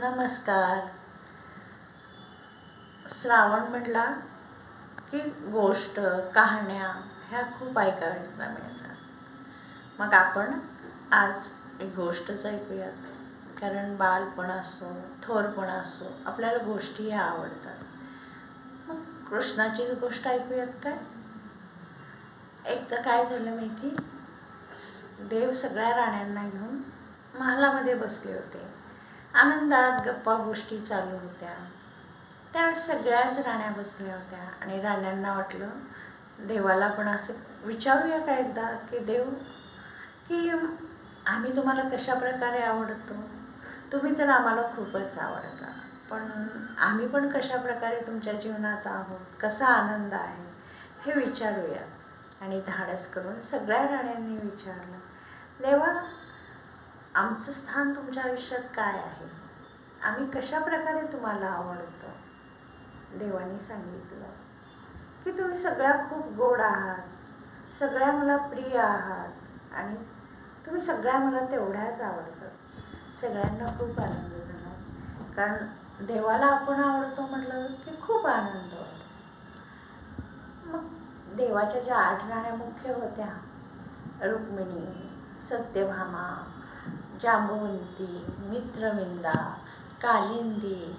नमस्कार. श्रावण म्हटला की गोष्ट कहाण्या ह्या खूप ऐकायला मिळतात. मग आपण आज एक गोष्टच ऐकूयात. कारण बालपण असो थोरपण असो आपल्याला गोष्टी ह्या आवडतात. मग कृष्णाचीच गोष्ट ऐकूयात काय? एकदा काय झालं माहिती? देव सगळ्या राण्यांना घेऊन महालामध्ये बसले होते. आनंदात गप्पा गोष्टी चालू होत्या. त्यावेळेस सगळ्याच राण्या बसल्या होत्या आणि राण्यांना वाटलं देवाला पण असं विचारूया का एकदा की देव की आम्ही तुम्हाला कशा प्रकारे आवडतो? तुम्ही तर आम्हाला खूपच आवडता पण आम्ही पण कशा प्रकारे तुमच्या जीवनात आहोत? कसा आनंद आहे? हे विचारूया. आणि धाडस करून सगळ्या राण्यांनी विचारलं देवा आमचं स्थान तुमच्या आयुष्यात काय आहे? आम्ही कशा प्रकारे तुम्हाला आवडतो? देवाने सांगितलं की तुम्ही सगळ्या खूप गोड आहात सगळ्या मला प्रिय आहात आणि तुम्ही सगळ्या मला तेवढ्याच आवडतात सगळ्यांना खूप आनंद झाला. कारण देवाला आपण आवडतो म्हटलं की खूप आनंद वाटतो मग देवाच्या ज्या आठ राण्या मुख्य होत्या रुक्मिणी सत्यभामा जांबुवंती मित्रविंदा कालिंदी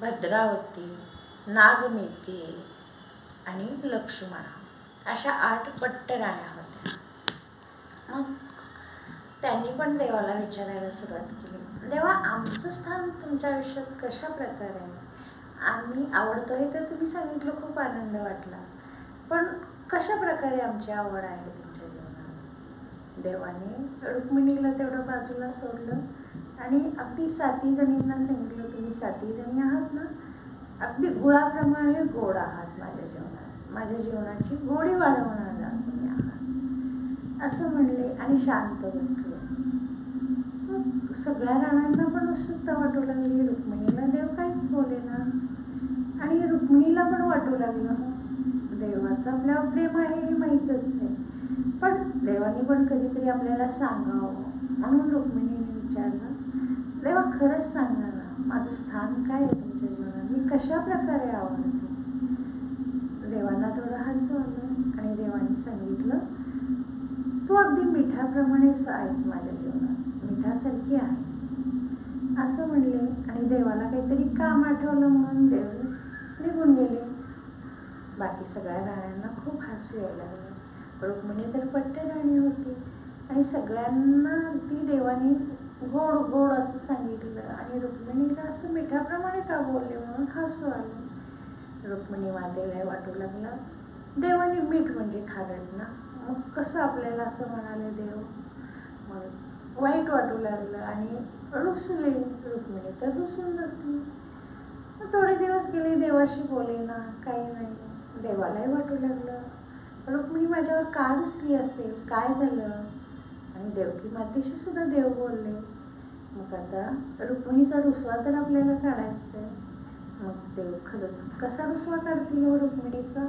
भद्रावती नागमेती आणि लक्ष्मणा अशा आठ पट्ट राण्या होत्या. मग त्यांनी पण देवाला विचारायला सुरुवात केली. देवा आमचं स्थान तुमच्या आयुष्यात कशा प्रकारे आहे? आम्ही आहे तर तुम्ही सांगितलं खूप आनंद वाटला. पण कशा प्रकारे आमची आवड आहे? देवाने रुक्मिणीला तेवढं बाजूला सोडलं. आणि अगदी साती जणींना सांगितलं तुम्ही साती जणी आहात ना? अगदी गुळाप्रमाणे गोड आहात माझ्या जीवनात माझ्या जीवनाची गोडी वाढवणारा तुम्ही आहात. असं म्हणले आणि शांत बसले. सगळ्या राणांना पण उत्सुकता वाटू लागली. रुक्मिणीला देव काहीच बोले ना. आणि रुक्मिणीला पण वाटू लागलं देवाचं आपल्यावर प्रेम आहे हे माहीतच. पण कधीतरी आपल्याला सांगावं. म्हणून रुक्मिणीने विचारलं देवा खरंच सांगा ना माझं स्थान काय आहे तुमच्या जीवनात? मी कशा प्रकारे आवडते? देवांना थोडं हसू आलं आणि देवाने सांगितलं तू अगदी मिठाप्रमाणेच आहेस माझ्या जीवनात. मिठासारखी आहे असं म्हणले आणि देवाला काहीतरी काम आठवलं म्हणून देव निघून गेले. बाकी सगळ्या गाण्यांना खूप हसू यायला लागलं. रुक्मिणी तर पट्ट राणी होती. आणि सगळ्यांना ती देवानी गोड गोड असं सांगितलं. आणि रुक्मिणीला असं मिठाप्रमाणे का बोलले म्हणून हसू आलं. रुक्मिणी मातेला वाटू लागलं. देवाने मीठ म्हणजे खारट ना? मग कसं आपल्याला असं म्हणाले देव? मग वाईट वाटू लागलं आणि रुसले. रुक्मिणी तर रुसून बसली. थोडे दिवस गेले देवाशी बोले ना काही नाही. देवालाही वाटू लागलं. तर का रुसली असेल? काय झालं? आणि देवकी मातेशी सुद्धा देव बोलले. मग आता रुक्मिणीचा रुसवा तर आपल्याला काढायचा आहे. मग देव खरंच कसा रुसवा काढतील हो रुक्मिणीचा?